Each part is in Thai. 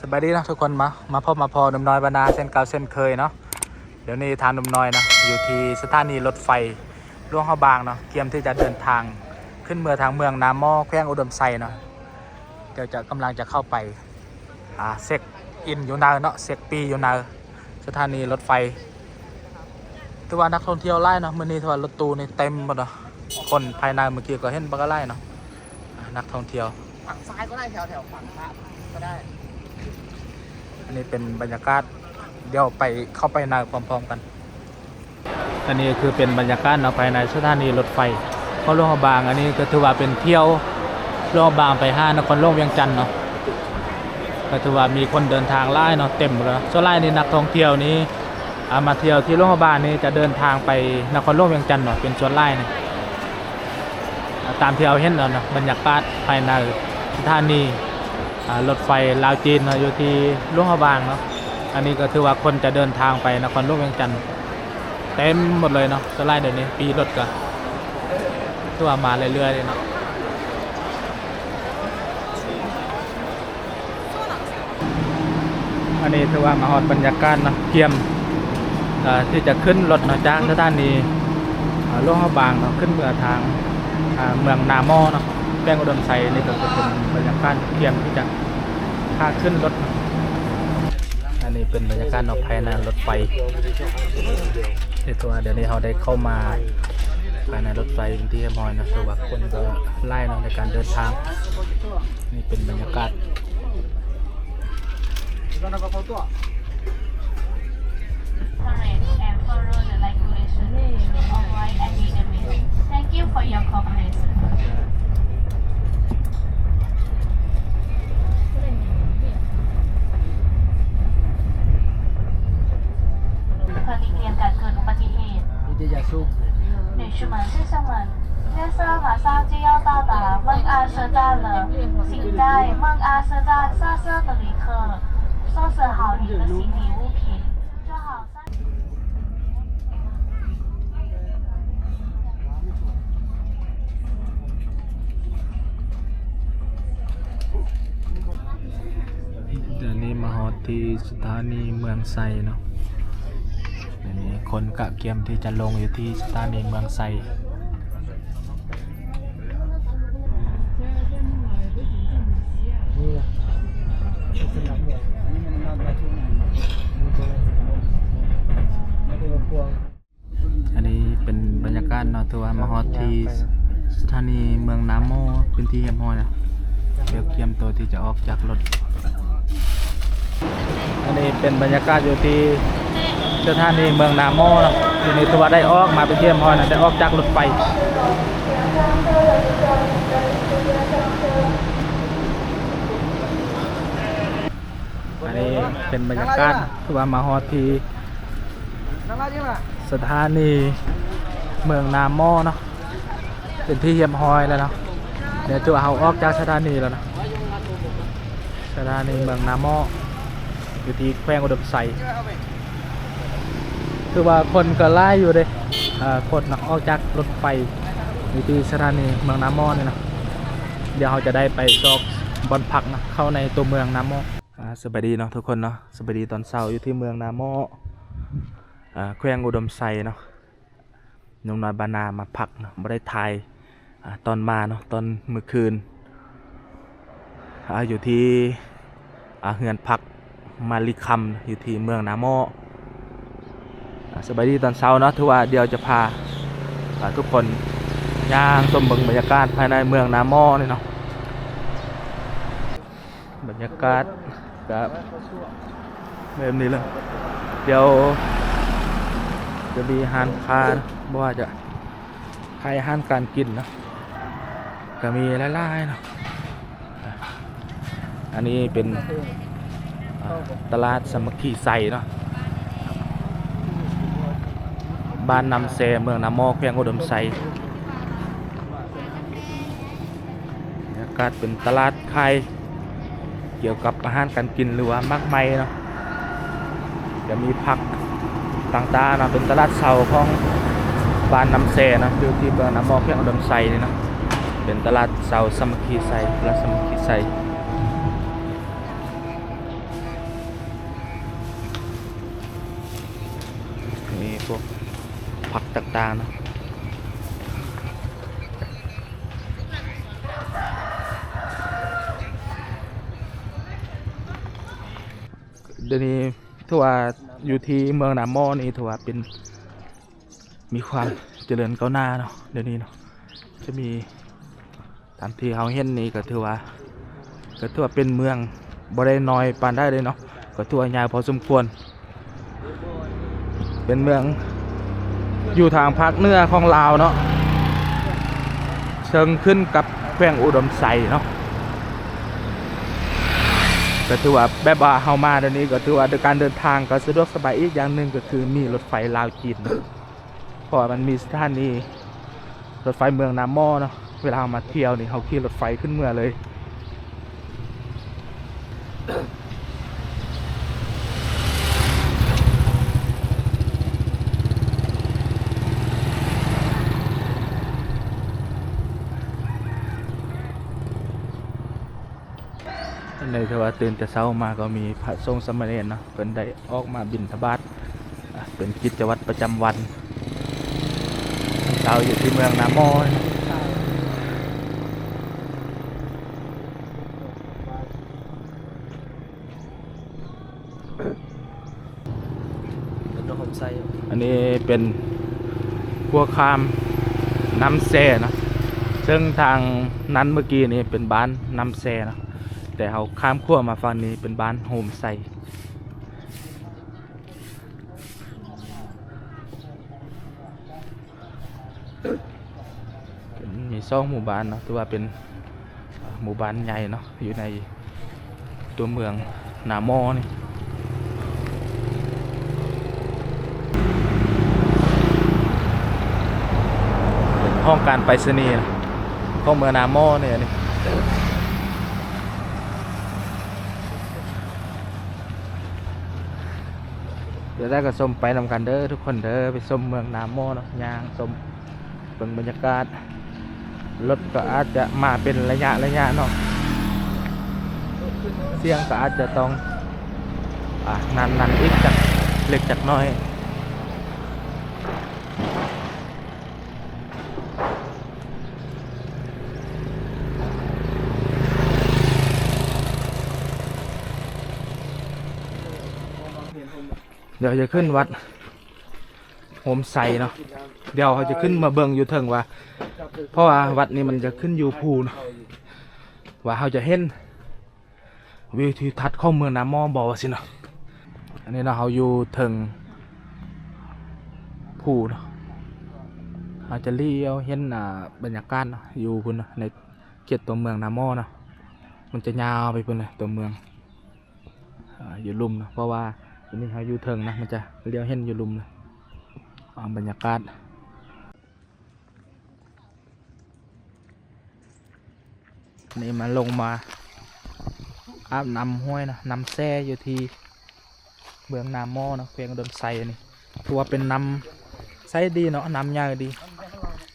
สบายดีนะทุกคนมา มาพบมาพอนุ่มน้อยบรรณาเส้นเก่าเส้นเคยเนาะ เดี๋ยวนี้ทางหนุ่มน้อยนะ อยู่ที่สถานีรถไฟล่วงเข้าบางเนาะ เตรียมที่จะเดินทางขึ้นเมืองทางเมืองนาหม้อแขวงอุดมไซเนาะ เดี๋ยวจะกำลังจะเข้าไป อ่าเซ็กอินอยู่นาเนาะ เซ็กปีอยู่นาสถานีรถไฟถือว่านักท่องเที่ยวไล่เนาะมื่อนี้ถือว่ารถตู้นี่เต็มหมดเนาะ คนภายในเมื่อกี้ก็เห็นบักไล่เนาะ นักท่องเที่ยว ฝั่งซ้ายก็ได้แถวแถวฝั่งพระก็ได้ อันนี้เป็นบรรยากาศเดี๋ยวไปเข้าไปในพร้อมๆกัน อันนี้คือเป็นบรรยากาศเนาะภายในสถานีรถไฟเข้าหลวงบาง อันนี้ก็ถือว่าเป็นเที่ยวหลวงพระบางไปห้านครหลวงเวียงจันทน์เนาะก็ถือว่ามีคนเดินทางไล่เนาะเต็มเลยส่วนไล่นี่นักท่องเที่ยวนี้อามาเที่ยวที่หลวงพระบางนี่จะเดินทางไปนครหลวงเวียงจันทน์เนาะเป็นส่วนไล่นี่อ่าตามที่เราเห็นเนาะเนาะบรรยากาศภายในสถานีอ่า รถไฟลาวจีนนะอยู่ที่ลวงพระบางเนาะอันนี้ก็ถือว่าคนจะเดินทางไปนครหลวงเวียงจันทร์เต็มหมดเลยเนาะสไลด์เดี๋ยวนี้ปีรถก็ถือว่ามาเรื่อยๆเลยเนาะอันนี้ถือว่ามาฮอดบรรยากาศเนาะเทียมที่จะขึ้นรถเนาะจากสถานีอ่าหลวงพระบางเนาะขึ้นเมือทางเมืองนามอเนาะ แป้งอุดมไซนี่ก็จะเป็นบรรยากาศเทียมที่จะพาขึ้นรถ อันนี้เป็นบรรยากาศนอกภายในรถไฟในตัวเดี๋ยวนี้เราได้เข้ามาภายในรถไฟเป็นที่เรียบร้อยนะถือว่าคนก็ไล่เนาะในการเดินทาง นี่เป็นบรรยากาศ 了，请在孟阿车站下车的旅客收拾好你的行李物品，做好三。 เดี๋ยวนี้มาฮอดที่สถานีเมืองไซเนาะเดี๋ยวนี้คนกะเกียมที่จะลงอยู่ที่สถานีเมืองไซ ไม่ได้กลัวอันนี้เป็นบรรยากาศเนาะถือว่ามาฮอดที่สถานีเมืองน้ำโมเป็นที่เฮียมฮอยนะเดี๋ยวเกียมตัวที่จะออกจากรถ อันนี้เป็นบรรยากาศอยู่ที่สถานีเมืองนาโมนะอยู่ในตัวได้ออกมาเป็นที่เฮียมฮอยนะได้ออกจากรถไฟอันนี้เป็นบรรยากาศคือว่ามาฮอดที่ สถานีเมืองนาหม้อเนาะเป็นที่เยี่ยมฮอยแล้วเนาะเดี๋ยวจะเอาออกจากสถานีแล้วนะสถานีเมืองนาหม้ออยู่ที่แขวงอุดมไซคือว่าคนก็ไล่อยู่เลยอ่าคนเนาะออกจากรถไฟอยู่ที่สถานีเมืองนาหม้อนี่เนะเดี๋ยวเราจะได้ไปซอกบอลพักนะเข้าในตัวเมืองนาหม้อสบายดีเนาะทุกคนเนาะสบายดีตอนเช้าอยู่ที่เมืองนาหม้อ แขวงอุดมไซเนาะน้องน้อยบานามาพักเนาะไม่ได้ถ่ายตอนมาเนาะตอนเมื่อคืนอยู่ที่เฮือนพักมาลิคัมอยู่ที่เมืองนาโม่สบายดีตอนเช้าเนาะถือว่าเดี๋ยวจะพาทุกคนย่างชมบิ่งบรรยากาศภายในเมืองนาโมนี่เนาะบรรยากาศกับแบบนี้เลยเดี๋ยว จะมีอาหารคานบ่ว่าจะใครอาหารการกินนะก็มีหลายๆเนาะอันนี้เป็นตลาดสมัคคีใส่เนาะบ้านนำเซเมืองนามอแขวงอุดมไซบรรยากาศเป็นตลาดไข่เกี่ยวกับอาหารการกินหรือว่ามากไม้เนาะจะมีผัก ต่างๆนะเป็นตลาดเสาของบ้านน้ำเซนะอยู่ที่บ้านน้ำมอเพียงอุดมไซนี่นะเป็นตลาดเสาสมคคีไซตลาดสมคคีไซมีพวกผักต่างๆนะเดี๋ยวนี้ถือว่า อยู่ที่เมืองนามอนี่ถือว่าเป็นมีความเจริญก้าวหน้าเนาะเดี๋ยวนี้เนาะจะมีตามที่เขาเห็นนี่ก็ถือว่าก็ถือว่าเป็นเมืองบ่ได้น้อยปานได้เลยเนาะก็ถือว่าใหญ่พอสมควร เป็นเมืองอยู่ทางภาคเหนือของลาวเนาะเชิงขึ้นกับแขวงอุดมไซเนาะ ก็ถือว่าแบบว่าเฮามาเดี๋ยวนี้ก็ถือว่าการเดินทางก็สะดวกสบายอีกอย่างหนึ่งก็คือมีรถไฟลาวจีนเพราะว่ามันมีสถานีรถไฟเมืองนามอเนาะเวลาเรามาเที่ยวนี่เขาขี่รถไฟขึ้นเมืองเลย ในที่ว่าตื่นแต่เช้ามาก็มีพระสงฆ์สามเณรเนาะเพิ่นได้ออกมาบิณฑบาตเป็นกิจวัตรประจำวันเช้าอยู่ที่เมืองนามอนอันนี้เป็นพัวคามน้ำแซ่นะซึ่งทางนั้นเมื่อกี้นี้เป็นบ้านน้ำแซ่นะ แต่เขาข้ามขั้วมาฝั่งนี้เป็นบ้านโฮมไซมีซ่องหมู่บ้านเนาะถือว่าเป็นหมู่บ้านใหญ่เนาะอยู่ในตัวเมืองนามอนี่ห้องการไปรษณีย์นะห้องเมืองนาโมเนี่ยนี่ เดี๋ยวได้ก็ส้มไปนำกันเด้อทุกคนเด้อไปส้มเมืองนามโมเนาะย่างส้มเปล่งบรรยากาศรถก็อาจจะมาเป็นระยะระยะเนาะเสียงก็อาจจะต้องอ่านานๆอีกจากเล็กจากน้อย ดี๋ยวจะขึ้นวัดโฮมไซเนาะเดี๋ยวเขาจะขึ้นมาเบิ่งอยู่เทิงว่า เพราะว่าวัดนี้มันจะขึ้นอยู่ภูเนาะว่าเขาจะเห็นวิวทิวทัศน์ข้าเมืองน้ำมอบอกว่าสิเนาะอันนี้เนาะเขาอยู่เทิงภูเนาะเขาจะเลี้ยวเห็นบรรยากาศเนาะอยู่พุ่นนะในเขตตัวเมืองน้ำมอเนาะมันจะยาวไปพุ่นเลยตัวเมืองออยู่ลุ่มเนาะเพราะว่า อันนี้เขาอยู่เทิงนะมันจะเลี้ยวเห็นอยู่ลุมเลยอ่าบรรยากาศนี่มาลงมาอาบน้ำห้วยนะน้ำแซ่อยู่ที่เบืองน้ำมอนะเพียงโดนใส่นี่ถือว่าเป็นน้ำใส่ดีเนาะน้ำยากดี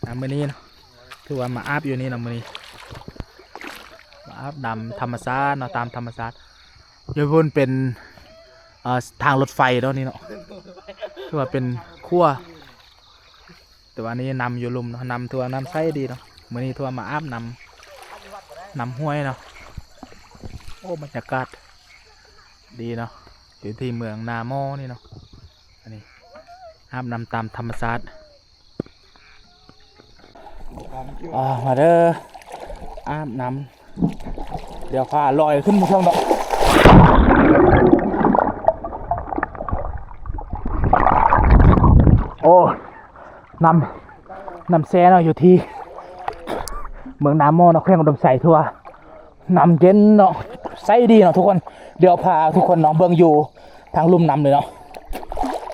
น้ำมือนี้เนาะถือว่ามาอาบอยู่นี่นะมือนี้มาอาบน้ำธรรมชาติเนาะตามธรรมชาติอยู่นเป็น เอ่อทางรถไฟแล้วนี่เนาะถือว่าเป็นขั้วแต่ว่านี่นำอยู่ลุมเนาะนำทัวน้ำใสดีเนาะเมื่อนี้ทัวมาอาบนำนำห้วยเนาะโอ้บรรยากาศดีเนาะอยู่ที่เมืองนาโมนี่เนาะอันนี้อาบนำตามธรรมชาติอ่ามาเด้ออาบน้ำเดี๋ยวพาลอยขึ้นมาช่องดอก โอ้ นำนำแซ่เนาะอยู่ที่ เมืองน้ำมอเนาะเครื่องดมใส่ทั่วนำเย็นเนาะใส่ดีเนาะทุกคนเดี๋ยวพาทุกคนเนาะเบิ่งอยู่ทางลุ่มน้ำเลยเนาะ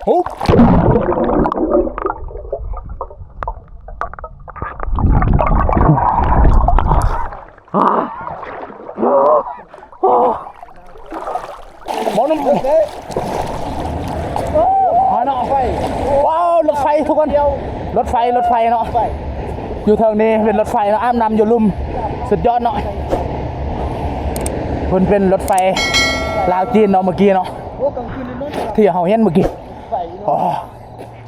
ฮู้อ่าอ่าหมอน้ำอ๋อเนาะไฟว้าว ทุกคน รถไฟ รถไฟเนาะ อยู่ทางนี้เป็นรถไฟเนาะ อ้ามนำอยู่ลุ่ม สุดยอดเนาะคนเป็นรถไฟลาวจีนเนาะเมื่อกี้เนาะที่เขาเห็นเมื่อกี้ใส่อ๋อ